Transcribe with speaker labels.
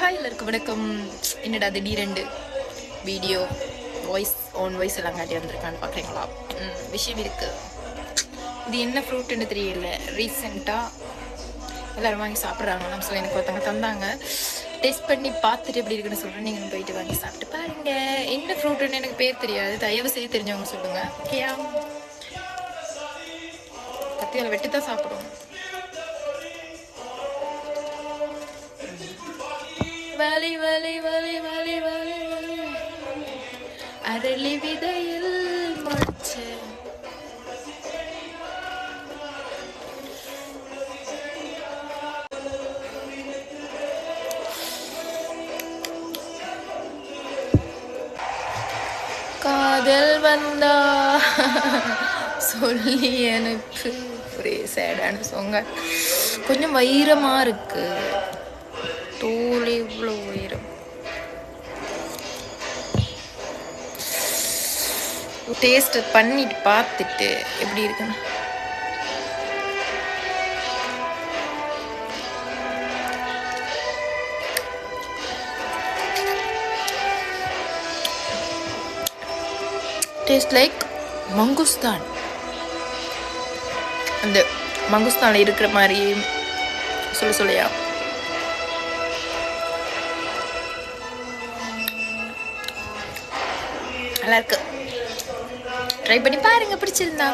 Speaker 1: Hi எல்லாருக்கும் வணக்கம். என்னடா திடீரெண்டு வீடியோ வாய்ஸ் ஓன் வாய்ஸ் எல்லாம் காட்டி வந்திருக்கான்னு பார்க்குறீங்களா ம், விஷயம் இருக்குது இது என்ன ஃப்ரூட்டுன்னு தெரியல. ரீசெண்டாக எல்லாரும் வாங்கி சாப்பிட்றாங்கன்னு சொல்லி எனக்கு ஒருத்தவங்க தந்தாங்க. டேஸ்ட் பண்ணி பார்த்துட்டு எப்படி இருக்குன்னு சொல்கிறேன் நீங்கள் போயிட்டு வாங்கி சாப்பிட்டு பாருங்க. என்ன ஃப்ரூட்டுன்னு எனக்கு பேர் தெரியாது. தயவு செய்து தெரிஞ்சவங்க சொல்லுங்கள் ஓகேயா கத்தியால் வெட்டி தான் சாப்பிடுவோம். வலி வலி வலி வலி வலி வலி. அரளி விதையில் முளைச்ச காதல் வந்தா சொல்லி எனக்கு ஒரே சேடான சொங்க கொஞ்சம் வைரமா இருக்கு. டேஸ்ட் பண்ணிட்டு பார்த்துட்டு எப்படி இருக்குன்னு. டேஸ்ட் லைக் மங்குஸ்தான் அந்த மங்குஸ்தானில் இருக்கிற மாதிரி சொல்ல சொல்லையா? நல்லாயிருக்கு ட்ரை பண்ணி பாருங்க பிடிச்சிருந்தா.